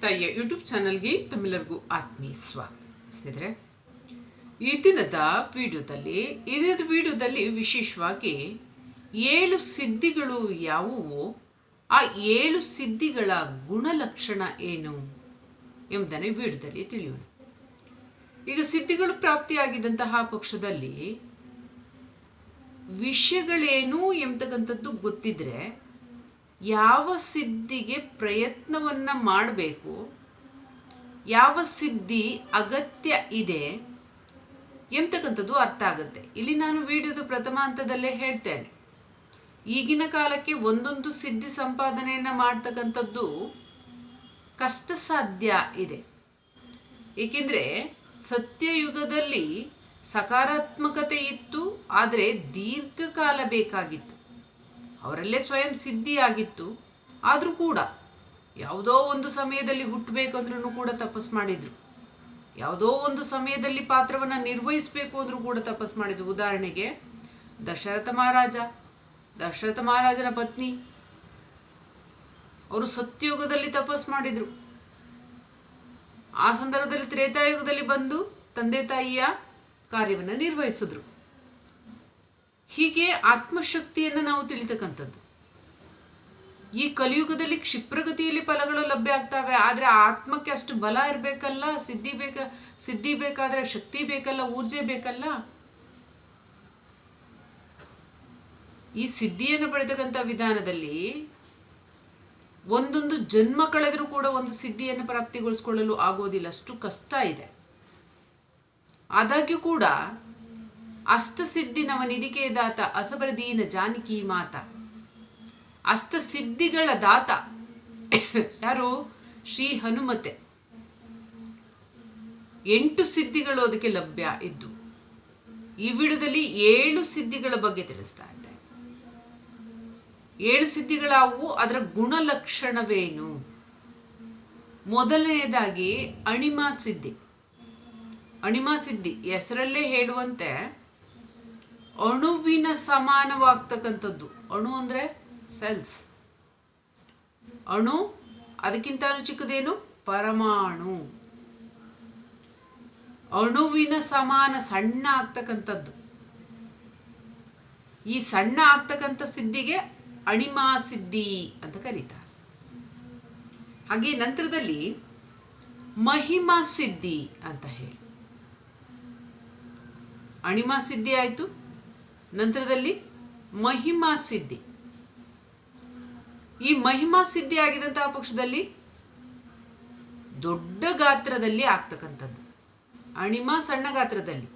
ತಾಯಿಯ ಯೂಟ್ಯೂಬ್ ಚಾನಲ್ಗೆ ತಮ್ಮೆಲ್ಲರಿಗೂ ಆತ್ಮೀಯ ಸ್ವಾಗತ. ಸ್ನೇಹಿತರೆ, ಈ ದಿನದ ವಿಡಿಯೋದಲ್ಲಿ, ಈ ವಿಡಿಯೋದಲ್ಲಿ ವಿಶೇಷವಾಗಿ ಏಳು ಸಿದ್ಧಿಗಳು ಯಾವುವು, ಆ ಏಳು ಸಿದ್ಧಿಗಳ ಗುಣಲಕ್ಷಣ ಏನು ಎಂಬುದನ್ನು ವಿಡಿಯೋದಲ್ಲಿ ತಿಳಿಯೋಣ. ಈಗ ಸಿದ್ಧಿಗಳು ಪ್ರಾಪ್ತಿಯಾಗಿದ್ದಂತಹ ಪಕ್ಷದಲ್ಲಿ ವಿಷಯಗಳೇನು ಎಂಬತಕ್ಕಂಥದ್ದು ಗೊತ್ತಿದ್ರೆ ಯಾವ ಸಿದ್ಧಿಗೆ ಪ್ರಯತ್ನವನ್ನ ಮಾಡಬೇಕು, ಯಾವ ಸಿದ್ಧಿ ಅಗತ್ಯ ಇದೆ ಎಂತಕ್ಕಂಥದ್ದು ಅರ್ಥ ಆಗುತ್ತೆ. ಇಲ್ಲಿ ನಾನು ವಿಡಿಯೋದ ಪ್ರಥಮ ಹಂತದಲ್ಲೇ ಹೇಳ್ತೇನೆ. ಈಗಿನ ಕಾಲಕ್ಕೆ ಒಂದೊಂದು ಸಿದ್ಧಿ ಸಂಪಾದನೆಯನ್ನ ಮಾಡ್ತಕ್ಕಂಥದ್ದು ಕಷ್ಟ ಸಾಧ್ಯ ಇದೆ. ಏಕೆಂದ್ರೆ ಸತ್ಯಯುಗದಲ್ಲಿ ಸಕಾರಾತ್ಮಕತೆ ಇತ್ತು, ಆದರೆ ದೀರ್ಘಕಾಲ ಬೇಕಾಗಿತ್ತು. ಅವರಲ್ಲೇ ಸ್ವಯಂ ಸಿದ್ಧಿಯಾಗಿತ್ತು, ಆದರೂ ಕೂಡ ಯಾವುದೋ ಒಂದು ಸಮಯದಲ್ಲಿ ಹುಟ್ಟಬೇಕಂದ್ರೂ ಕೂಡ ತಪಸ್ ಮಾಡಿದ್ರು. ಯಾವುದೋ ಒಂದು ಸಮಯದಲ್ಲಿ ಪಾತ್ರವನ್ನ ನಿರ್ವಹಿಸಬೇಕು ಅಂದ್ರೂ ಕೂಡ ತಪಸ್ ಮಾಡಿದ್ರು. ಉದಾಹರಣೆಗೆ, ದಶರಥ ಮಹಾರಾಜ, ದಶರಥ ಮಹಾರಾಜನ ಪತ್ನಿ, ಅವರು ಸತ್ಯಯುಗದಲ್ಲಿ ತಪಸ್ ಮಾಡಿದ್ರು. ಆ ಸಂದರ್ಭದಲ್ಲಿ ತ್ರೇತಾಯುಗದಲ್ಲಿ ಬಂದು ತಂದೆ ತಾಯಿಯ ಕಾರ್ಯವನ್ನ ನಿರ್ವಹಿಸಿದ್ರು. ಹೀಗೆ ಆತ್ಮಶಕ್ತಿಯನ್ನ ನಾವು ತಿಳಿತಕ್ಕಂಥದ್ದು. ಈ ಕಲಿಯುಗದಲ್ಲಿ ಕ್ಷಿಪ್ರಗತಿಯಲ್ಲಿ ಫಲಗಳು ಲಭ್ಯ ಆಗ್ತವೆ, ಆದ್ರೆ ಆತ್ಮಕ್ಕೆ ಅಷ್ಟು ಬಲ ಇರ್ಬೇಕಲ್ಲ, ಸಿದ್ಧಿ ಬೇಕ, ಸಿದ್ಧಿ ಬೇಕಾದ್ರೆ ಶಕ್ತಿ ಬೇಕಲ್ಲ, ಊರ್ಜೆ ಬೇಕಲ್ಲ? ಈ ಸಿದ್ಧಿಯನ್ನು ಪಡೆದಕ್ಕಂಥ ವಿಧಾನದಲ್ಲಿ ಒಂದೊಂದು ಜನ್ಮ ಕಳೆದರೂ ಕೂಡ ಒಂದು ಸಿದ್ಧಿಯನ್ನು ಪ್ರಾಪ್ತಿಗೊಳಿಸ್ಕೊಳ್ಳಲು ಆಗೋದಿಲ್ಲ. ಅಷ್ಟು ಕಷ್ಟ ಇದೆ. ಆದಾಗ್ಯೂ ಕೂಡ ಅಷ್ಟಸಿದ್ಧಿ ನವನಿಧಿಕೆ ದಾತ ಅಸಬರದೀನ ಜಾನಕಿ ಮಾತ. ಅಷ್ಟಸಿದ್ಧಿಗಳ ದಾತ. ಯಾರು? ಶ್ರೀ ಹನುಮತೆ. ಎಂಟು ಸಿದ್ಧಿಗಳು ಅದಕ್ಕೆ ಲಭ್ಯ ಇದ್ದು, ಈ ವಿಡಿಯೋದಲ್ಲಿ ಏಳು ಸಿದ್ಧಿಗಳ ಬಗ್ಗೆ ತಿಳಿಸ್ತಾ ಇದ್ದೆ. ಏಳು ಸಿದ್ಧಿಗಳಾವು ಅದರ ಗುಣಲಕ್ಷಣವೇನು? ಮೊದಲನೆಯದಾಗಿ ಅಣಿಮಾ ಸಿದ್ಧಿ. ಅಣಿಮಾ ಸಿದ್ಧಿ, ಹೆಸರಲ್ಲೇ ಹೇಳುವಂತೆ ಅಣುವಿನ ಸಮಾನವಾಗ್ತಕ್ಕಂಥದ್ದು. ಅಣು ಅಂದ್ರೆ ಸೆಲ್ಸ್ ಅಣು ಅದಕ್ಕಿಂತ ಚಿಕ್ಕದೇನು? ಪರಮಾಣು. ಅಣುವಿನ ಸಮಾನ ಸಣ್ಣ ಆಗ್ತಕ್ಕಂಥದ್ದು. ಈ ಸಣ್ಣ ಆಗ್ತಕ್ಕಂಥ ಸಿದ್ಧಿಗೆ ಅಣಿಮಾ ಸಿದ್ಧಿ ಅಂತ ಕರೀತಾರೆ. ಹಾಗೆ ನಂತರದಲ್ಲಿ ಮಹಿಮಾ ಸಿದ್ಧಿ ಅಂತ ಹೇಳಿ. ಅಣಿಮಾ ಸಿದ್ಧಿ ಆಯ್ತು. ನಂತರದಲ್ಲಿ ಮಹಿಮಾ ಸಿದ್ಧಿ. ಈ ಮಹಿಮಾ ಸಿದ್ಧಿ ಆಗಿದಂತಹ ಪಕ್ಷದಲ್ಲಿ ದೊಡ್ಡ ಗಾತ್ರದಲ್ಲಿ ಆಗ್ತಕ್ಕಂಥದ್ದು. ಅಣಿಮ ಸಣ್ಣ ಗಾತ್ರದಲ್ಲಿ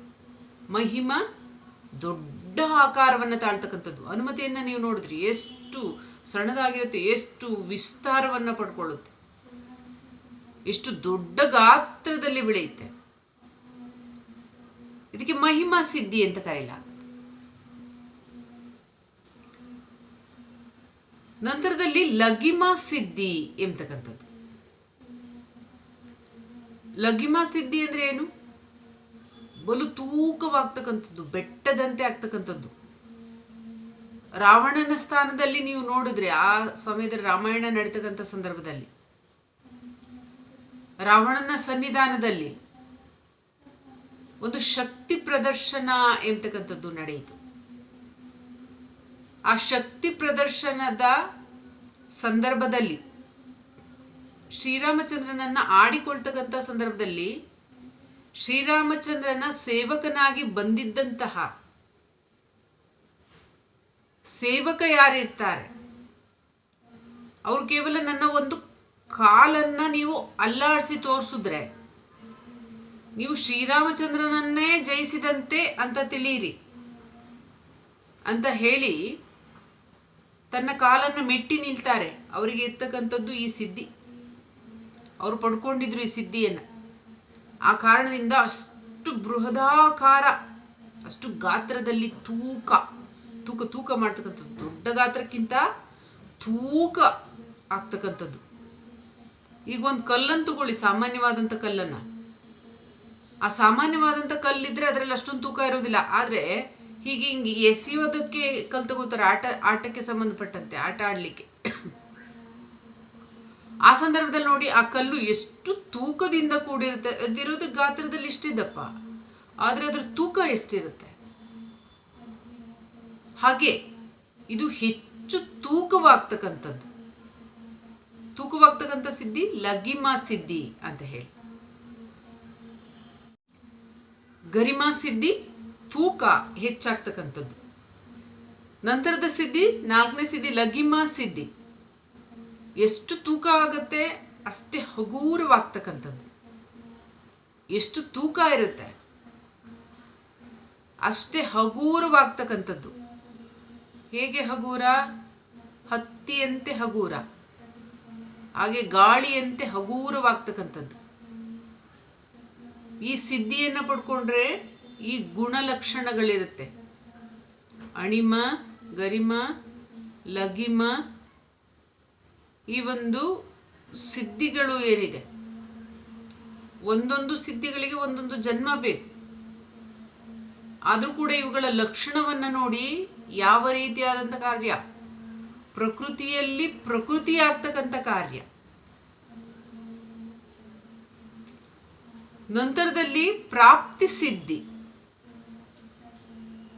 ಮಹಿಮಾ ದೊಡ್ಡ ಆಕಾರವನ್ನು ತಾಳ್ತಕ್ಕಂಥದ್ದು. ಅನುಮತಿಯನ್ನ ನೀವು ನೋಡಿದ್ರಿ, ಎಷ್ಟು ಸಣ್ಣದಾಗಿರುತ್ತೆ, ಎಷ್ಟು ವಿಸ್ತಾರವನ್ನ ಪಡ್ಕೊಳ್ಳುತ್ತೆ. ಎಷ್ಟು ದೊಡ್ಡ ಗಾತ್ರದಲ್ಲಿ ಬೆಳೆಯುತ್ತೆ. ಇದಕ್ಕೆ ಮಹಿಮಾ ಸಿದ್ಧಿ ಅಂತ ಕರೆಯಲಾಗುತ್ತೆ ನಂತರದಲ್ಲಿ ಲಗಿಮಾ ಸಿದ್ಧಿ ಎಂಬತಕ್ಕಂಥದ್ದು. ಲಗಿಮಾ ಸಿದ್ಧಿ ಅಂದ್ರೆ ಏನು? ಬಲು ತೂಕವಾಗ್ತಕ್ಕಂಥದ್ದು, ಬೆಟ್ಟದಂತೆ ಆಗ್ತಕ್ಕಂಥದ್ದು. ರಾವಣನ ಸ್ಥಾನದಲ್ಲಿ ನೀವು ನೋಡಿದ್ರೆ ಆ ಸಮಯದಲ್ಲಿ ರಾಮಾಯಣ ನಡೀತಕ್ಕಂಥ ಸಂದರ್ಭದಲ್ಲಿ, ರಾವಣನ ಸನ್ನಿಧಾನದಲ್ಲಿ ಒಂದು ಶಕ್ತಿ ಪ್ರದರ್ಶನ ಎಂಬತಕ್ಕಂಥದ್ದು ನಡೆಯಿತು. ಆ ಶಕ್ತಿ ಪ್ರದರ್ಶನದ ಸಂದರ್ಭದಲ್ಲಿ, ಶ್ರೀರಾಮಚಂದ್ರನನ್ನ ಆಡಿಕೊಳ್ತಕ್ಕಂಥ ಸಂದರ್ಭದಲ್ಲಿ, ಶ್ರೀರಾಮಚಂದ್ರನ ಸೇವಕನಾಗಿ ಬಂದಿದ್ದಂತಹ ಸೇವಕ ಯಾರಿರ್ತಾರೆ? ಅವ್ರು ಕೇವಲ ನನ್ನ ಒಂದು ಕಾಲನ್ನ ನೀವು ಅಲ್ಲಾಡಿಸಿ ತೋರಿಸಿದ್ರೆ, ನೀವು ಶ್ರೀರಾಮಚಂದ್ರನನ್ನೇ ಜಯಿಸಿದಂತೆ ಅಂತ ತಿಳಿಯಿರಿ ಅಂತ ಹೇಳಿ ತನ್ನ ಕಾಲನ್ನು ಮೆಟ್ಟಿ ನಿಲ್ತಾರೆ. ಅವರಿಗೆ ಇರ್ತಕ್ಕಂಥದ್ದು ಈ ಸಿದ್ಧಿ. ಅವರು ಪಡ್ಕೊಂಡಿದ್ರು ಈ ಸಿದ್ಧಿಯನ್ನ. ಆ ಕಾರಣದಿಂದ ಅಷ್ಟು ಬೃಹದಾಕಾರ, ಅಷ್ಟು ಗಾತ್ರದಲ್ಲಿ ತೂಕ ತೂಕ ತೂಕ ಮಾಡ್ತಕ್ಕಂಥದ್ದು. ದೊಡ್ಡ ಗಾತ್ರಕ್ಕಿಂತ ತೂಕ ಆಗ್ತಕ್ಕಂಥದ್ದು. ಈಗ ಒಂದು ಕಲ್ಲನ್ನು ತಗೊಳ್ಳಿ ಸಾಮಾನ್ಯವಾದಂಥ ಕಲ್ಲನ್ನ. ಆ ಸಾಮಾನ್ಯವಾದಂಥ ಕಲ್ಲಿದ್ರೆ ಅದರಲ್ಲಿ ಅಷ್ಟೊಂದು ತೂಕ ಇರೋದಿಲ್ಲ ಆದ್ರೆ ಹೀಗೆ ಹಿಂಗೆ ಎಸೆಯೋದಕ್ಕೆ ಕಲ್ತು ತಗೋತಾರೆ ಆಟ, ಆಟಕ್ಕೆ ಸಂಬಂಧಪಟ್ಟಂತೆ, ಆಟ ಆಡ್ಲಿಕ್ಕೆ. ಆ ಸಂದರ್ಭದಲ್ಲಿ ನೋಡಿ ಆ ಕಲ್ಲು ಎಷ್ಟು ತೂಕದಿಂದ ಕೂಡಿರುತ್ತೆ. ಅದಿರೋದು ಗಾತ್ರದಲ್ಲಿ ಇಷ್ಟಿದ್ದಪ್ಪ ಆದ್ರೆ ಅದ್ರ ತೂಕ ಎಷ್ಟಿರುತ್ತೆ? ಹಾಗೆ ಇದು ಹೆಚ್ಚು ತೂಕವಾಗ್ತಕ್ಕಂಥದ್ದು. ತೂಕವಾಗ್ತಕ್ಕಂಥ ಸಿದ್ಧಿ ಲಗಿಮಾ ಸಿದ್ಧಿ ಅಂತ ಹೇಳಿ. ಗರಿಮಾ ಸಿದ್ಧಿ ತೂಕ ಹೆಚ್ಚಾಗ್ತಕ್ಕಂಥದ್ದು. ನಂತರದ ಸಿದ್ಧಿ, ನಾಲ್ಕನೇ ಸಿದ್ಧಿ ಲಗಿಮ ಸಿದ್ಧಿ. ಎಷ್ಟು ತೂಕ ಆಗತ್ತೆ ಅಷ್ಟೇ ಹಗೂರವಾಗ್ತಕ್ಕಂಥದ್ದು. ಎಷ್ಟು ತೂಕ ಇರುತ್ತೆ, ಅಷ್ಟೇ ಹಗೂರವಾಗ್ತಕ್ಕಂಥದ್ದು. ಹೇಗೆ ಹಗೂರ? ಹತ್ತಿಯಂತೆ ಹಗೂರ. ಹಾಗೆ ಗಾಳಿಯಂತೆ ಹಗೂರವಾಗ್ತಕ್ಕಂಥದ್ದು. ಈ ಸಿದ್ಧಿಯನ್ನ ಪಡ್ಕೊಂಡ್ರೆ ಈ ಗುಣಲಕ್ಷಣಗಳಿರುತ್ತೆ. ಅಣಿಮ, ಗರಿಮ, ಲಗಿಮ, ಈ ಒಂದು ಸಿದ್ಧಿಗಳು ಏನಿದೆ? ಒಂದೊಂದು ಸಿದ್ಧಿಗಳಿಗೆ ಒಂದೊಂದು ಜನ್ಮ ಬೇಕು. ಆದರೂ ಕೂಡ ಇವುಗಳ ಲಕ್ಷಣವನ್ನ ನೋಡಿ ಯಾವ ರೀತಿಯಾದಂಥ ಕಾರ್ಯ? ಪ್ರಕೃತಿಯಲ್ಲಿ ಪ್ರಕೃತಿ ಆಗ್ತಕ್ಕಂಥ ಕಾರ್ಯ. ನಂತರದಲ್ಲಿ ಪ್ರಾಪ್ತಿ ಸಿದ್ಧಿ.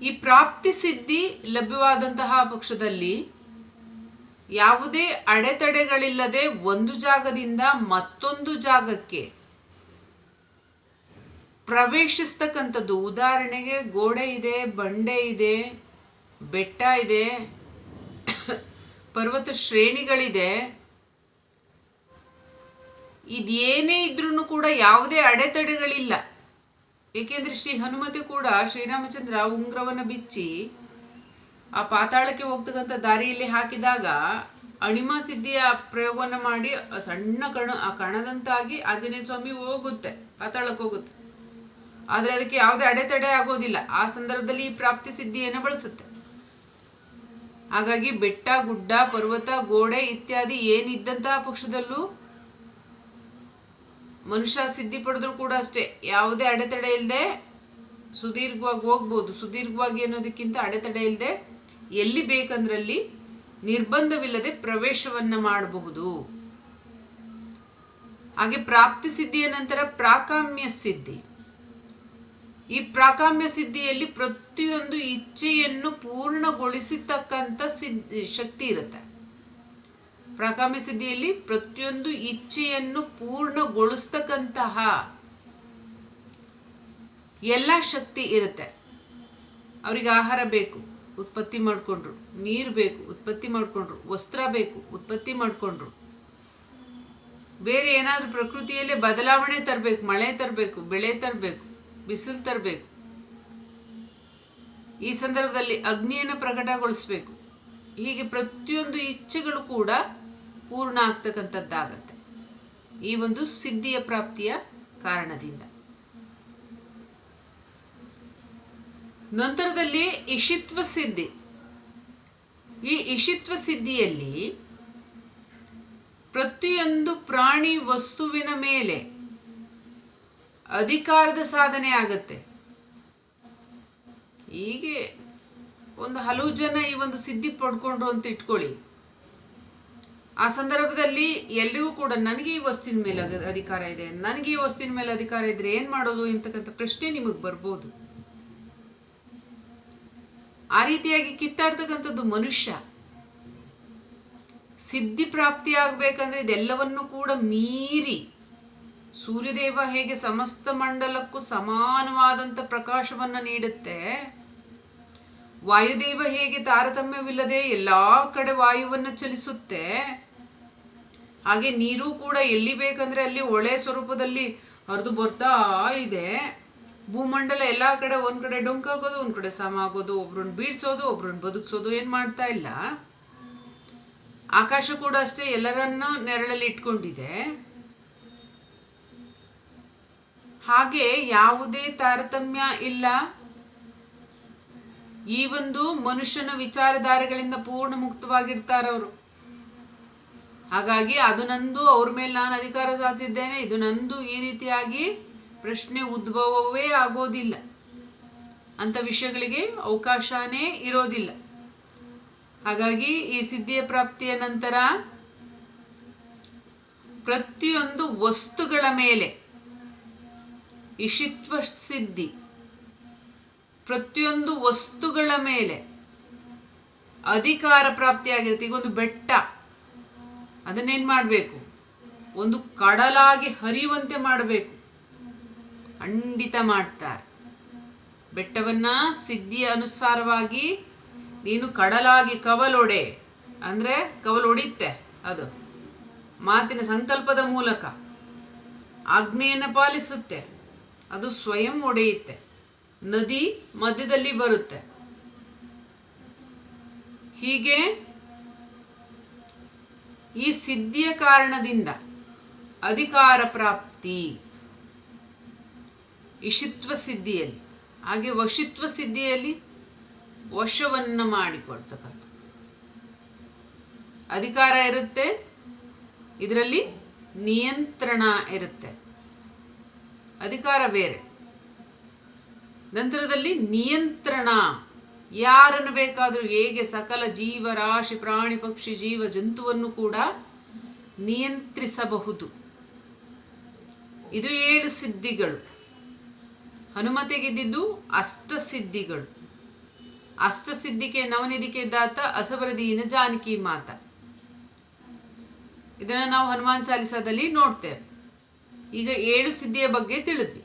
ಈ ಪ್ರಾಪ್ತಿ ಸಿದ್ಧಿ ಲಭ್ಯವಾದಂತಹ ಪಕ್ಷದಲ್ಲಿ ಯಾವುದೇ ಅಡೆತಡೆಗಳಿಲ್ಲದೆ ಒಂದು ಜಾಗದಿಂದ ಮತ್ತೊಂದು ಜಾಗಕ್ಕೆ ಪ್ರವೇಶಿಸ್ತಕ್ಕಂಥದ್ದು. ಉದಾಹರಣೆಗೆ ಗೋಡೆ ಇದೆ, ಬಂಡೆ ಇದೆ, ಬೆಟ್ಟ ಇದೆ, ಪರ್ವತ ಶ್ರೇಣಿಗಳಿದೆ. ಇದೇನೇ ಇದ್ರೂ ಕೂಡ ಯಾವುದೇ ಅಡೆತಡೆಗಳಿಲ್ಲ. ಏಕೆಂದ್ರೆ ಶ್ರೀ ಹನುಮತಿ ಕೂಡ ಶ್ರೀರಾಮಚಂದ್ರ ಉಂಗ್ರವನ್ನ ಬಿಚ್ಚಿ ಆ ಪಾತಾಳಕ್ಕೆ ಹೋಗ್ತಕ್ಕಂಥ ದಾರಿಯಲ್ಲಿ ಹಾಕಿದಾಗ ಅಣಿಮ ಸಿದ್ಧಿಯ ಪ್ರಯೋಗವನ್ನ ಮಾಡಿ ಸಣ್ಣ ಕಣ ಆ ಕಣದಂತಾಗಿ ಆಂಜನೇಯ ಸ್ವಾಮಿ ಹೋಗುತ್ತೆ, ಪಾತಾಳಕ್ಕೆ ಹೋಗುತ್ತೆ. ಆದ್ರೆ ಅದಕ್ಕೆ ಯಾವುದೇ ಅಡೆತಡೆ ಆಗೋದಿಲ್ಲ. ಆ ಸಂದರ್ಭದಲ್ಲಿ ಈ ಪ್ರಾಪ್ತಿ ಸಿದ್ಧಿಯನ್ನು ಬಳಸುತ್ತೆ. ಹಾಗಾಗಿ ಬೆಟ್ಟ, ಗುಡ್ಡ, ಪರ್ವತ, ಗೋಡೆ ಇತ್ಯಾದಿ ಏನಿದ್ದಂತಹ ಪಕ್ಷದಲ್ಲೂ ಮನುಷ್ಯ ಸಿದ್ಧಿ ಪಡೆದ್ರು ಕೂಡ ಅಷ್ಟೇ. ಯಾವುದೇ ಅಡೆತಡೆ ಇಲ್ಲದೆ ಸುದೀರ್ಘವಾಗಿ ಹೋಗ್ಬೋದು. ಸುದೀರ್ಘವಾಗಿ ಅನ್ನೋದಕ್ಕಿಂತ ಅಡೆತಡೆ ಇಲ್ಲದೆ ಎಲ್ಲಿ ಬೇಕಂದ್ರಲ್ಲಿ ನಿರ್ಬಂಧವಿಲ್ಲದೆ ಪ್ರವೇಶವನ್ನ ಮಾಡಬಹುದು. ಹಾಗೆ ಪ್ರಾಪ್ತಿ ಸಿದ್ಧಿಯ ನಂತರ ಪ್ರಾಕಾಮ್ಯ ಸಿದ್ಧಿ. ಈ ಪ್ರಾಕಾಮ್ಯ ಸಿದ್ಧಿಯಲ್ಲಿ ಪ್ರತಿಯೊಂದು ಇಚ್ಛೆಯನ್ನು ಪೂರ್ಣಗೊಳಿಸತಕ್ಕಂಥ ಸಿದ್ಧಿ ಶಕ್ತಿ ಇರುತ್ತೆ. ಪ್ರಾಕಾಮ್ಯ ಸಿದ್ಧಿಯಲ್ಲಿ ಪ್ರತಿಯೊಂದು ಇಚ್ಛೆಯನ್ನು ಪೂರ್ಣಗೊಳಿಸ್ತಕ್ಕಂತಹ ಎಲ್ಲ ಶಕ್ತಿ ಇರುತ್ತೆ. ಅವ್ರಿಗೆ ಆಹಾರ ಬೇಕು, ಉತ್ಪತ್ತಿ ಮಾಡ್ಕೊಂಡ್ರು. ನೀರ್ ಬೇಕು, ಉತ್ಪತ್ತಿ ಮಾಡ್ಕೊಂಡ್ರು. ವಸ್ತ್ರ ಬೇಕು, ಉತ್ಪತ್ತಿ ಮಾಡ್ಕೊಂಡ್ರು. ಬೇರೆ ಏನಾದ್ರೂ ಪ್ರಕೃತಿಯಲ್ಲೇ ಬದಲಾವಣೆ ತರಬೇಕು, ಮಳೆ ತರಬೇಕು, ಬೆಳೆ ತರಬೇಕು, ಬಿಸಿಲು ತರಬೇಕು. ಈ ಸಂದರ್ಭದಲ್ಲಿ ಅಗ್ನಿಯನ್ನು ಪ್ರಕಟಗೊಳಿಸ್ಬೇಕು. ಹೀಗೆ ಪ್ರತಿಯೊಂದು ಇಚ್ಛೆಗಳು ಕೂಡ ಪೂರ್ಣ ಆಗ್ತಕ್ಕಂಥದ್ದಾಗತ್ತೆ. ಈ ಒಂದು ಸಿದ್ಧಿಯ ಪ್ರಾಪ್ತಿಯ ಕಾರಣದಿಂದ. ನಂತರದಲ್ಲಿ ಇಷಿತ್ವ ಸಿದ್ಧಿ. ಈ ಇಷಿತ್ವ ಸಿದ್ಧಿಯಲ್ಲಿ ಪ್ರತಿಯೊಂದು ಪ್ರಾಣಿ ವಸ್ತುವಿನ ಮೇಲೆ ಅಧಿಕಾರದ ಸಾಧನೆ ಆಗತ್ತೆ. ಹೀಗೆ ಒಂದು ಹಲವು ಜನ ಈ ಒಂದು ಸಿದ್ಧಿ ಪಡ್ಕೊಂಡ್ರು ಅಂತ ಇಟ್ಕೊಳ್ಳಿ. ಆ ಸಂದರ್ಭದಲ್ಲಿ ಎಲ್ರಿಗೂ ಕೂಡ ನನಗೆ ಈ ವಸ್ತಿನ ಮೇಲೆ ಅಧಿಕಾರ ಇದೆ. ನನಗೆ ಈ ವಸ್ತಿನ ಮೇಲೆ ಅಧಿಕಾರ ಇದ್ರೆ ಏನ್ ಮಾಡೋದು ಎಂತಕ್ಕಂಥ ಪ್ರಶ್ನೆ ನಿಮಗ್ ಬರ್ಬೋದು. ಆ ರೀತಿಯಾಗಿ ಕಿತ್ತಾಡ್ತಕ್ಕಂಥದ್ದು ಮನುಷ್ಯ. ಸಿದ್ಧಿ ಪ್ರಾಪ್ತಿ ಆಗ್ಬೇಕಂದ್ರೆ ಇದೆಲ್ಲವನ್ನು ಕೂಡ ಮೀರಿ ಸೂರ್ಯದೇವ ಹೇಗೆ ಸಮಸ್ತ ಮಂಡಲಕ್ಕೂ ಸಮಾನವಾದಂತ ಪ್ರಕಾಶವನ್ನ ನೀಡುತ್ತೆ ವಾಯುದೇವ ಹೇಗೆ ತಾರತಮ್ಯವಿಲ್ಲದೆ ಎಲ್ಲಾ ಕಡೆ ವಾಯುವನ್ನು ಚಲಿಸುತ್ತೆ? ಹಾಗೆ ನೀರು ಕೂಡ ಎಲ್ಲಿ ಬೇಕಂದ್ರೆ ಅಲ್ಲಿ ಒಳೆ ಸ್ವರೂಪದಲ್ಲಿ ಹರಿದು ಬರ್ತಾ ಇದೆ. ಭೂಮಂಡಲ ಎಲ್ಲಾ ಕಡೆ ಒಂದ್ ಕಡೆ ಡೊಂಕಾಗೋದು, ಒಂದ್ ಕಡೆ ಸಮ ಆಗೋದು ಒಬ್ರನ್ನ ಬೀಳ್ಸೋದು, ಒಬ್ರನ್ನ ಬದುಕ್ಸೋದು ಏನ್ ಮಾಡ್ತಾ ಇಲ್ಲ. ಆಕಾಶ ಕೂಡ ಅಷ್ಟೇ ಎಲ್ಲರನ್ನ ನೆರಳಲ್ಲಿ ಇಟ್ಕೊಂಡಿದೆ. ಹಾಗೆ ಯಾವುದೇ ತಾರತಮ್ಯ ಇಲ್ಲ. ಈ ಒಂದು ಮನುಷ್ಯನ ವಿಚಾರಧಾರೆಗಳಿಂದ ಪೂರ್ಣ ಮುಕ್ತವಾಗಿರ್ತಾರವರು ಹಾಗಾಗಿ ಅದು ನಂದು, ಅವ್ರ ಮೇಲೆ ನಾನು ಅಧಿಕಾರ ಸಾಧಿಸಿದ್ದೇನೆ, ಇದು ನಂದು ಈ ರೀತಿಯಾಗಿ ಪ್ರಶ್ನೆ ಉದ್ಭವವೇ ಆಗೋದಿಲ್ಲ. ಅಂತ ವಿಷಯಗಳಿಗೆ ಅವಕಾಶನೇ ಇರೋದಿಲ್ಲ. ಹಾಗಾಗಿ ಈ ಸಿದ್ಧಿಯ ಪ್ರಾಪ್ತಿಯ ನಂತರ ಪ್ರತಿಯೊಂದು ವಸ್ತುಗಳ ಮೇಲೆ ಇಷಿತ್ವ ಸಿದ್ಧಿ. ಪ್ರತಿಯೊಂದು ವಸ್ತುಗಳ ಮೇಲೆ ಅಧಿಕಾರ ಪ್ರಾಪ್ತಿಯಾಗಿರುತ್ತೆ. ಈಗ ಒಂದು ಬೆಟ್ಟ, ಅದನ್ನೇನ್ ಮಾಡಬೇಕು? ಒಂದು ಕಡಲಾಗಿ ಹರಿಯುವಂತೆ ಮಾಡಬೇಕು. ಖಂಡಿತ ಮಾಡ್ತಾರೆ. ಬೆಟ್ಟವನ್ನ ಸಿದ್ಧಿಯ ಅನುಸಾರವಾಗಿ ನೀನು ಕಡಲಾಗಿ ಕವಲೊಡೆ. ಅಂದ್ರೆ ಕವಲೊಡಿತ್ತೆ ಅದು. ಮಾತಿನ ಸಂಕಲ್ಪದ ಮೂಲಕ. ಆಜ್ಞೆಯನ್ನು ಪಾಲಿಸುತ್ತೆ. ಅದು ಸ್ವಯಂ ಒಡೆಯುತ್ತೆ. ನದಿ ಮಧ್ಯದಲ್ಲಿ ಬರುತ್ತೆ. ಹೀಗೆ ಈ ಸಿದ್ಧಿಯ ಕಾರಣದಿಂದ ಅಧಿಕಾರ ಪ್ರಾಪ್ತಿ ಇಷಿತ್ವ ಸಿದ್ಧಿಯಲ್ಲಿ, ಹಾಗೆ ವಶಿತ್ವ ಸಿದ್ಧಿಯಲ್ಲಿ ವಶವನ್ನ ಮಾಡಿಕೊಡ್ತಕ್ಕಂಥ ಅಧಿಕಾರ ಇರುತ್ತೆ, ಇದರಲ್ಲಿ ನಿಯಂತ್ರಣ ಇರುತ್ತೆ. ಅಧಿಕಾರ ಬೇರೆ. ನಂತರದಲ್ಲಿ ನಿಯಂತ್ರಣ. ಯಾರನ್ನು ಬೇಕಾದರೂ ಹೇಗೆ ಸಕಲ ಜೀವ ರಾಶಿ ಪ್ರಾಣಿ ಪಕ್ಷಿ ಜೀವ ಜಂತುವನ್ನು ಕೂಡ ನಿಯಂತ್ರಿಸಬಹುದು. ಇದು ಏಳು ಸಿದ್ಧಿಗಳು. ಹನುಮತೆಗಿದ್ದಿದ್ದು ಅಷ್ಟಸಿದ್ಧಿಗಳು ಅಷ್ಟಸಿದ್ಧಿಗೆ ನವನಿಧಿಕೆ ದಾತ ಅಸವರದೀನ ಜಾನಕಿ ಮಾತ. ಇದನ್ನ ನಾವು ಹನುಮಾನ್ ಚಾಲಿಸಾದಲ್ಲಿ ನೋಡ್ತೇವೆ. ಈಗ ಏಳು ಸಿದ್ಧಿಯ ಬಗ್ಗೆ ತಿಳಿದ್ವಿ.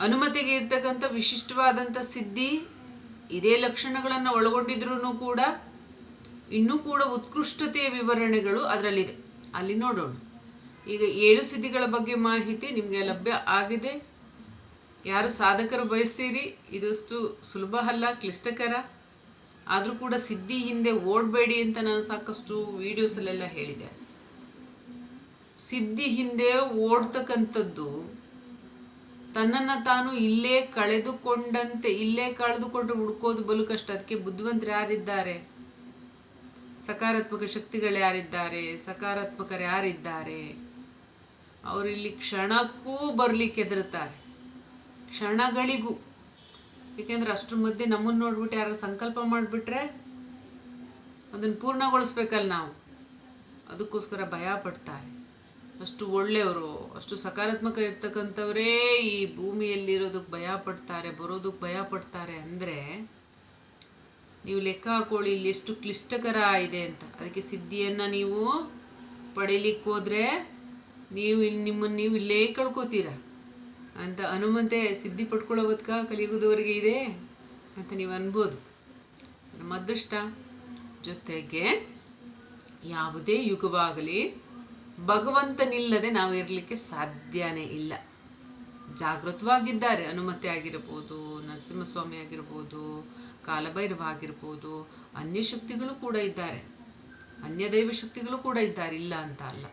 ಅನುಮತಿಗೆ ಇರ್ತಕ್ಕಂಥ ವಿಶಿಷ್ಟವಾದಂಥ ಸಿದ್ಧಿ, ಇದೇ ಲಕ್ಷಣಗಳನ್ನು ಒಳಗೊಂಡಿದ್ರೂ ಕೂಡ ಇನ್ನೂ ಕೂಡ ಉತ್ಕೃಷ್ಟತೆಯ ವಿವರಣೆಗಳು ಅದರಲ್ಲಿದೆ. ಅಲ್ಲಿ ನೋಡೋಣ. ಈಗ ಏಳು ಸಿದ್ಧಿಗಳ ಬಗ್ಗೆ ಮಾಹಿತಿ ನಿಮಗೆ ಲಭ್ಯ ಆಗಿದೆ. ಯಾರು ಸಾಧಕರು ಬಯಸ್ತೀರಿ? ಇದಷ್ಟು ಸುಲಭ ಅಲ್ಲ, ಕ್ಲಿಷ್ಟಕರ. ಆದರೂ ಕೂಡ ಸಿದ್ಧಿ ಹಿಂದೆ ಓಡಬೇಡಿ ಅಂತ ನಾನು ಸಾಕಷ್ಟು ವಿಡಿಯೋಸಲ್ಲೆಲ್ಲ ಹೇಳಿದೆ. ಸಿದ್ಧಿ ಹಿಂದೆ ಓಡ್ತಕ್ಕಂಥದ್ದು ತನ್ನನ್ನ ತಾನು ಇಲ್ಲೇ ಕಳೆದುಕೊಂಡಂತೆ, ಇಲ್ಲೇ ಕಳೆದುಕೊಂಡು ಹುಡ್ಕೋದು ಬಲು ಕಷ್ಟ. ಅದಕ್ಕೆ ಬುದ್ಧಿವಂತರು ಯಾರಿದ್ದಾರೆ? ಸಕಾರಾತ್ಮಕ ಶಕ್ತಿಗಳು ಯಾರಿದ್ದಾರೆ? ಸಕಾರಾತ್ಮಕರು ಯಾರಿದ್ದಾರೆ? ಅವರು ಇಲ್ಲಿ ಕ್ಷಣಕ್ಕೂ ಬರ್ಲಿಕ್ಕೆ ಹೆದರುತ್ತಾರೆ. ಕ್ಷಣಗಳಿಗೂ. ಏಕೆಂದ್ರೆ ಅಷ್ಟ್ರ ಮಧ್ಯೆ ನಮ್ಮನ್ನ ನೋಡ್ಬಿಟ್ಟು ಯಾರು ಸಂಕಲ್ಪ ಮಾಡಿಬಿಟ್ರೆ ಅದನ್ನ ಪೂರ್ಣಗೊಳಿಸ್ಬೇಕಲ್ಲ ನಾವು. ಅದಕ್ಕೋಸ್ಕರ ಭಯ ಪಡ್ತಾರೆ. ಅಷ್ಟು ಒಳ್ಳೆಯವರು, ಅಷ್ಟು ಸಕಾರಾತ್ಮಕ ಇರ್ತಕ್ಕಂಥವರೇ ಈ ಭೂಮಿಯಲ್ಲಿರೋದಕ್ಕೆ ಭಯ ಪಡ್ತಾರೆ, ಬರೋದಕ್ಕೆ ಭಯ ಪಡ್ತಾರೆ ಅಂದರೆ ನೀವು ಲೆಕ್ಕ ಹಾಕೊಳ್ಳಿ, ಇಲ್ಲಿ ಎಷ್ಟು ಕ್ಲಿಷ್ಟಕರ ಇದೆ ಅಂತ. ಅದಕ್ಕೆ ಸಿದ್ಧಿಯನ್ನು ನೀವು ಪಡೀಲಿಕ್ಕೆ ಹೋದ್ರೆ ನೀವು ಇಲ್ಲಿ ನಿಮ್ಮನ್ನು ನೀವು ಇಲ್ಲೇ ಕಳ್ಕೊತೀರ. ಅಂತ ಹನುಮಂತೆ ಸಿದ್ಧಿ ಪಡ್ಕೊಳ್ಳೋ ಬದುಕ ಕಲಿಯುಗದವರೆಗೆ ಇದೆ ಅಂತ ನೀವು ಅನ್ಬೋದು. ನಮ್ಮ ಅದೃಷ್ಟ. ಜೊತೆಗೆ ಯಾವುದೇ ಯುಗವಾಗಲಿ ಭಗವಂತನಿಲ್ಲದೆ ನಾವು ಇರಲಿಕ್ಕೆ ಸಾಧ್ಯನೇ ಇಲ್ಲ. ಜಾಗೃತವಾಗಿದ್ದಾರೆ ಅನುಮತಿ ಆಗಿರ್ಬೋದು, ನರಸಿಂಹಸ್ವಾಮಿ ಆಗಿರ್ಬೋದು, ಕಾಲಭೈರವ ಆಗಿರ್ಬೋದು, ಅನ್ಯ ಶಕ್ತಿಗಳು ಕೂಡ ಇದ್ದಾರೆ. ಅನ್ಯ ದೈವ ಶಕ್ತಿಗಳು ಕೂಡ ಇದ್ದಾರೆ, ಇಲ್ಲ ಅಂತ ಅಲ್ಲ.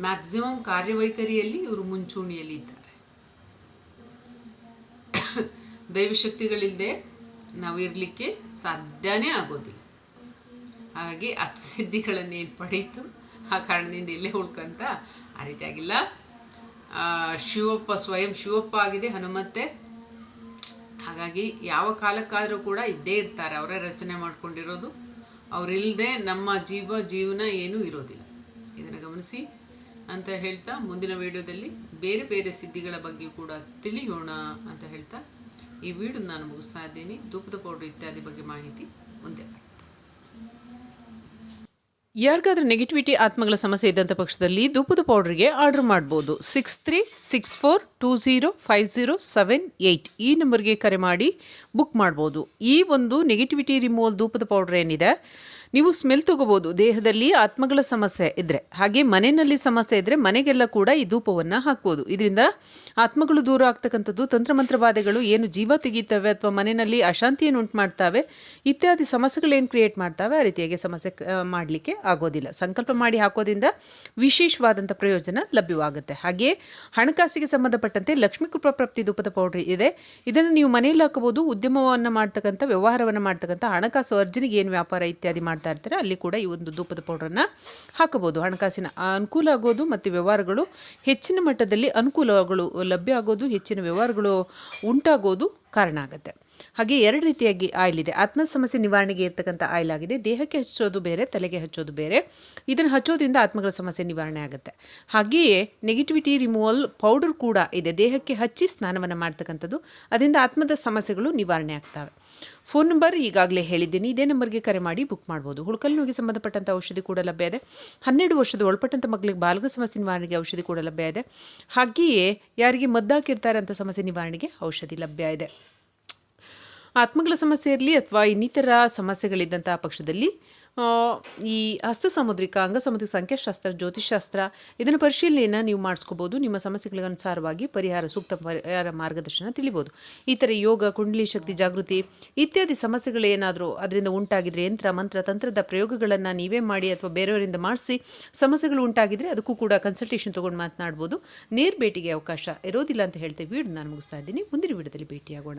ಮ್ಯಾಕ್ಸಿಮಮ್ ಕಾರ್ಯವೈಖರಿಯಲ್ಲಿ ಇವರು ಮುಂಚೂಣಿಯಲ್ಲಿ ಇದ್ದಾರೆ. ದೈವಶಕ್ತಿಗಳಿಲ್ಲದೆ ನಾವು ಇರಲಿಕ್ಕೆ ಸಾಧ್ಯನೇ ಆಗೋದಿಲ್ಲ. ಹಾಗಾಗಿ ಅಷ್ಟ ಸಿದ್ಧಿಗಳನ್ನೇನ್ ಪಡೀತು? ಆ ಕಾರಣದಿಂದ ಇಲ್ಲೇ ಉಳ್ಕಂತ ಆ ರೀತಿಯಾಗಿಲ್ಲ. ಶಿವಪ್ಪ ಸ್ವಯಂ ಶಿವಪ್ಪ ಆಗಿದೆ ಹನುಮಂತೆ. ಹಾಗಾಗಿ ಯಾವ ಕಾಲಕ್ಕಾದರೂ ಕೂಡ ಇದ್ದೇ ಇರ್ತಾರೆ, ಅವರೇ ರಚನೆ ಮಾಡ್ಕೊಂಡಿರೋದು. ಅವರಿಲ್ಲದೆ ನಮ್ಮ ಜೀವ ಜೀವನ ಏನೂ ಇರೋದಿಲ್ಲ. ಇದನ್ನು ಗಮನಿಸಿ ಅಂತ ಹೇಳ್ತಾ ಮುಂದಿನ ವಿಡಿಯೋದಲ್ಲಿ ಬೇರೆ ಬೇರೆ ಸಿದ್ಧಿಗಳ ಬಗ್ಗೆ ಕೂಡ ತಿಳಿಯೋಣ ಅಂತ ಹೇಳ್ತಾ ಈ ವಿಡಿಯೋ ನಾನು ಮುಗಿಸ್ತಾ ಇದ್ದೀನಿ. ಧೂಪದ ಪೌಡ್ರ್ ಇತ್ಯಾದಿ ಬಗ್ಗೆ ಮಾಹಿತಿ ಮುಂದೆ ಯಾರಿಗಾದ್ರೂ ನೆಗೆಟಿವಿಟಿ ಆತ್ಮಗಳ ಸಮಸ್ಯೆ ಇದ್ದಂಥ ಪಕ್ಷದಲ್ಲಿ ಧೂಪದ ಪೌಡ್ರಿಗೆ ಆರ್ಡರ್ ಮಾಡ್ಬೋದು. Six three six four two zero five zero seven eight ಈ ನಂಬರ್ಗೆ ಕರೆ ಮಾಡಿ ಬುಕ್ ಮಾಡ್ಬೋದು. ಈ ಒಂದು ನೆಗೆಟಿವಿಟಿ ರಿಮೂವಲ್ ಧೂಪದ ಪೌಡ್ರ್ ಏನಿದೆ? ನೀವು ಸ್ಮೆಲ್ ತಗೋಬೋದು. ದೇಹದಲ್ಲಿ ಆತ್ಮಗಳ ಸಮಸ್ಯೆ ಇದ್ದರೆ ಹಾಗೆ ಮನೆಯಲ್ಲಿ ಸಮಸ್ಯೆ ಇದ್ದರೆ ಮನೆಗೆಲ್ಲ ಕೂಡ ಈ ಧೂಪವನ್ನು ಹಾಕ್ಬೋದು. ಇದರಿಂದ ಆತ್ಮಗಳು ದೂರ ಆಗ್ತಕ್ಕಂಥದ್ದು ತಂತ್ರಮಂತ್ರ ಬಾಧೆಗಳು ಏನು ಜೀವ ತೆಗೀತವೆ ಅಥವಾ ಮನೆಯಲ್ಲಿ ಅಶಾಂತಿಯನ್ನು ಉಂಟು ಮಾಡ್ತವೆ ಇತ್ಯಾದಿ ಸಮಸ್ಯೆಗಳೇನು ಕ್ರಿಯೇಟ್ ಮಾಡ್ತವೆ, ಆ ರೀತಿಯಾಗಿ ಸಮಸ್ಯೆ ಮಾಡಲಿಕ್ಕೆ ಆಗೋದಿಲ್ಲ. ಸಂಕಲ್ಪ ಮಾಡಿ ಹಾಕೋದ್ರಿಂದ ವಿಶೇಷವಾದಂಥ ಪ್ರಯೋಜನ ಲಭ್ಯವಾಗುತ್ತೆ. ಹಾಗೆ ಹಣಕಾಸಿಗೆ ಸಂಬಂಧಪಟ್ಟಂತೆ ಲಕ್ಷ್ಮೀ ಕೃಪಾ ಪ್ರಾಪ್ತಿ ಧೂಪದ ಪೌಡ್ರ್ ಇದೆ. ಇದನ್ನು ನೀವು ಮನೆಯಲ್ಲಿ ಹಾಕಬಹುದು. ಉದ್ಯಮವನ್ನು ಮಾಡ್ತಕ್ಕಂಥ, ವ್ಯವಹಾರವನ್ನು ಮಾಡ್ತಕ್ಕಂಥ, ಹಣಕಾಸು ಅರ್ಜನಿಗೆ ಏನು ವ್ಯಾಪಾರ ಇತ್ಯಾದಿ ಮಾಡ್ತಾ ಇರ್ತಾರೆ, ಅಲ್ಲಿ ಕೂಡ ಈ ಒಂದು ಧೂಪದ ಪೌಡ್ರನ್ನು ಹಾಕಬಹುದು. ಹಣಕಾಸಿನ ಅನುಕೂಲ ಆಗೋದು ಮತ್ತು ವ್ಯವಹಾರಗಳು ಹೆಚ್ಚಿನ ಮಟ್ಟದಲ್ಲಿ ಅನುಕೂಲಗಳು ಲಭ್ಯ ಆಗೋದು, ಹೆಚ್ಚಿನ ವ್ಯವಹಾರಗಳು ಉಂಟಾಗೋದು ಕಾರಣ ಆಗುತ್ತೆ. ಹಾಗೆ ಎರಡು ರೀತಿಯಾಗಿ ಆಯಿಲ್ ಇದೆ ಆತ್ಮ ಸಮಸ್ಯೆ ನಿವಾರಣೆಗೆ ಇರ್ತಕ್ಕಂಥ ಆಯಿಲ್ ಆಗಿದೆ. ದೇಹಕ್ಕೆ ಹಚ್ಚೋದು ಬೇರೆ, ತಲೆಗೆ ಹಚ್ಚೋದು ಬೇರೆ. ಇದನ್ನು ಹಚ್ಚೋದ್ರಿಂದ ಆತ್ಮಗಳ ಸಮಸ್ಯೆ ನಿವಾರಣೆ ಆಗುತ್ತೆ. ಹಾಗೆಯೇ ನೆಗೆಟಿವಿಟಿ ರಿಮೂವಲ್ ಪೌಡರ್ ಕೂಡ ಇದೆ. ದೇಹಕ್ಕೆ ಹಚ್ಚಿ ಸ್ನಾನವನ್ನು ಮಾಡ್ತಕ್ಕಂಥದ್ದು, ಅದರಿಂದ ಆತ್ಮದ ಸಮಸ್ಯೆಗಳು ನಿವಾರಣೆ ಆಗ್ತವೆ. ಫೋನ್ ನಂಬರ್ ಈಗಾಗಲೇ ಹೇಳಿದ್ದೀನಿ. ಇದೇ ನಂಬರ್ಗೆ ಕರೆ ಮಾಡಿ ಬುಕ್ ಮಾಡ್ಬೋದು. ಹುಳ್ಕಲ್ ನೋವಿಗೆ ಸಂಬಂಧಪಟ್ಟಂಥ ಔಷಧಿ ಕೂಡ ಲಭ್ಯ ಇದೆ. ಹನ್ನೆರಡು ವರ್ಷದ ಒಳಪಟ್ಟಂಥ ಮಕ್ಕಳಿಗೆ ಬಾಲ್ಗ ಸಮಸ್ಯೆ ನಿವಾರಣೆಗೆ ಔಷಧಿ ಕೂಡ ಲಭ್ಯ ಇದೆ. ಹಾಗೆಯೇ ಯಾರಿಗೆ ಮದ್ದಾಕಿರ್ತಾರೆ ಅಂತ ಸಮಸ್ಯೆ ನಿವಾರಣೆಗೆ ಔಷಧಿ ಲಭ್ಯ ಇದೆ. ಆತ್ಮಗಳ ಸಮಸ್ಯೆ ಇರಲಿ ಅಥವಾ ಇನ್ನಿತರ ಸಮಸ್ಯೆಗಳಿದ್ದಂತಹ ಪಕ್ಷದಲ್ಲಿ ಈ ಹಸ್ತ ಸಾಮುದ್ರಿಕ, ಅಂಗ ಸಮುದ್ರ ಸಂಖ್ಯಾಶಾಸ್ತ್ರ ಜ್ಯೋತಿಷಾಸ್ತ್ರ ಇದನ್ನು ಪರಿಶೀಲನೆಯನ್ನು ನೀವು ಮಾಡಿಸ್ಕೋಬೋದು. ನಿಮ್ಮ ಸಮಸ್ಯೆಗಳಿಗನುಸಾರವಾಗಿ ಪರಿಹಾರ, ಸೂಕ್ತ ಪರಿಹಾರ ಮಾರ್ಗದರ್ಶನ ತಿಳಿಬೋದು. ಈ ಥರ ಯೋಗ, ಕುಂಡಲಿ ಶಕ್ತಿ, ಜಾಗೃತಿ ಇತ್ಯಾದಿ ಸಮಸ್ಯೆಗಳೇನಾದರೂ ಅದರಿಂದ ಉಂಟಾಗಿದ್ರೆ ಯಂತ್ರ, ಮಂತ್ರ, ತಂತ್ರದ ಪ್ರಯೋಗಗಳನ್ನು ನೀವೇ ಮಾಡಿ ಅಥವಾ ಬೇರೆಯವರಿಂದ ಮಾಡಿಸಿ ಸಮಸ್ಯೆಗಳು ಉಂಟಾಗಿದ್ರೆ ಅದಕ್ಕೂ ಕೂಡ ಕನ್ಸಲ್ಟೇಷನ್ ತೊಗೊಂಡು ಮಾತನಾಡ್ಬೋದು. ನೇರ ಭೇಟಿಗೆ ಅವಕಾಶ ಇರೋದಿಲ್ಲ ಅಂತ ಹೇಳ್ತೇವೆ ವಿಡಿಯೋ ನಾನು ಮುಗಿಸ್ತಾ ಇದ್ದೀನಿ. ಮುಂದಿನ ವಿಡಿಯೋದಲ್ಲಿ ಭೇಟಿಯಾಗೋಣ.